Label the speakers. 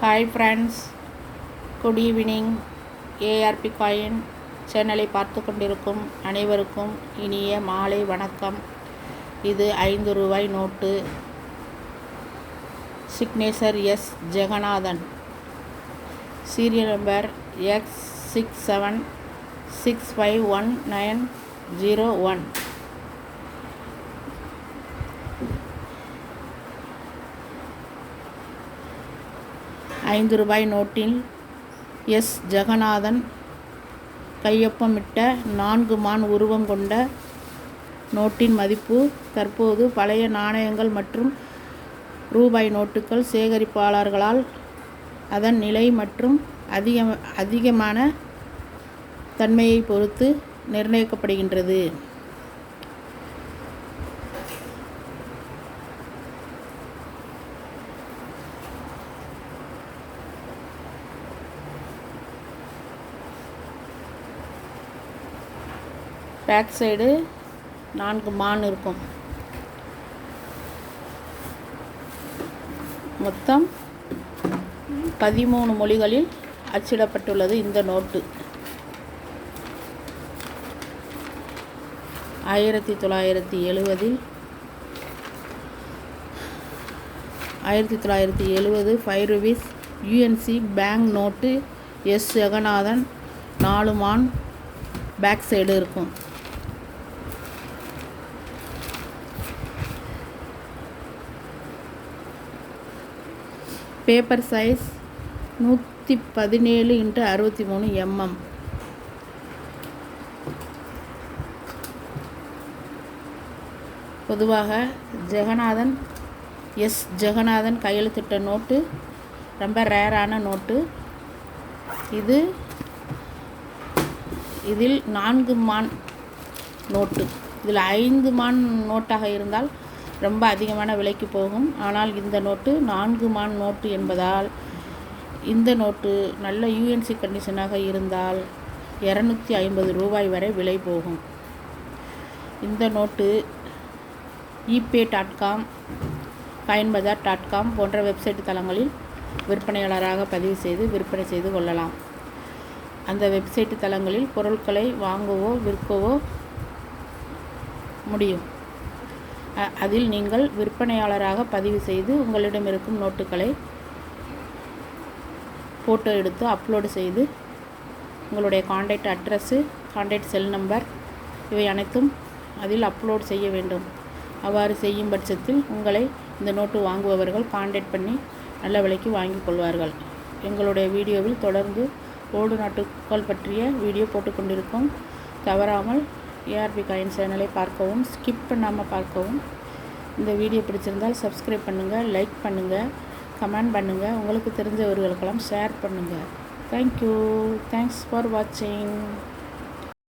Speaker 1: Hi friends good evening ARP coin சேனலை பார்த்து கொண்டிருக்கும் அனைவருக்கும் இனிய மாலை வணக்கம். இது ஐந்து ரூபாய் note. Signature S Jagannathan. Serial number X six seven six five one nine zero one ஐந்து ரூபாய் நோட்டில் எஸ். ஜெகநாதன் கையொப்பமிட்ட நான்கு மான் உருவம் கொண்ட நோட்டின் மதிப்பு தற்போது பழைய நாணயங்கள் மற்றும் ரூபாய் நோட்டுகள் சேகரிப்பாளர்களால் அதன் நிலை மற்றும் அதிக அதிகமான தன்மையை பொறுத்து நிர்ணயிக்கப்படுகின்றது. பேக் சைடு நான்கு மான் இருக்கும். மொத்தம் பதிமூணு மொழிகளில் அச்சிடப்பட்டுள்ளது இந்த நோட்டு. ஆயிரத்தி தொள்ளாயிரத்தி எழுபதில் ஆயிரத்தி தொள்ளாயிரத்தி எழுபது five rupees UNC bank note S Jagannathan நாலு மான் பேக் சைடு இருக்கும். பேப்பர் சைஸ் நூற்றி பதினேழு இன்ட்டு அறுபத்தி மூணு எம்எம் பொதுவாக ஜெகநாதன் எஸ் ஜெகநாதன் கையெழுத்திட்ட நோட்டு ரொம்ப ரேரான நோட்டு. இது இதில் நான்கு மான் நோட்டு. இதில் ஐந்து மான் நோட்டாக இருந்தால் ரொம்ப அதிகமான விலைக்கு போகும். ஆனால் இந்த நோட்டு நான்கு மான் நோட்டு என்பதால் இந்த நோட்டு நல்ல யூஎன்சி கண்டிஷனாக இருந்தால் இரநூத்தி ஐம்பது ரூபாய் வரை விலை போகும். இந்த note eBay dot com coin Bazaar dot com போன்ற வெப்சைட் தளங்களில் விற்பனையாளராக பதிவு செய்து விற்பனை செய்து கொள்ளலாம். அந்த வெப்சைட் தளங்களில் பொருட்களை வாங்கவோ விற்கவோ முடியும். அதில் நீங்கள் விற்பனையாளராக பதிவு செய்து உங்களிடம் இருக்கும் நோட்டுகளை ஃபோட்டோ எடுத்து அப்லோடு செய்து உங்களுடைய contact address contact cell number இவை அனைத்தும் அதில் அப்லோட் செய்ய வேண்டும். அவ்வாறு செய்யும் பட்சத்தில் உங்களை இந்த நோட்டு வாங்குபவர்கள் காண்டாக்ட் பண்ணி நல்ல விலைக்கு வாங்கிக் கொள்வார்கள். எங்களுடைய வீடியோவில் தொடர்ந்து ஓடு நாட்டுக்கள் பற்றிய வீடியோ போட்டுக்கொண்டிருக்கோம் தவறாமல் ஏஆர்பி காயின் சேனலை பார்க்கவும் ஸ்கிப் பண்ணாமல் பார்க்கவும். இந்த வீடியோ பிடிச்சிருந்தால் சப்ஸ்கிரைப் பண்ணுங்கள் லைக் பண்ணுங்கள் கமெண்ட் பண்ணுங்கள் உங்களுக்கு தெரிஞ்சவர்களுக்கெல்லாம் ஷேர் பண்ணுங்கள் தேங்க்யூ தேங்க்ஸ் ஃபார் வாட்சிங்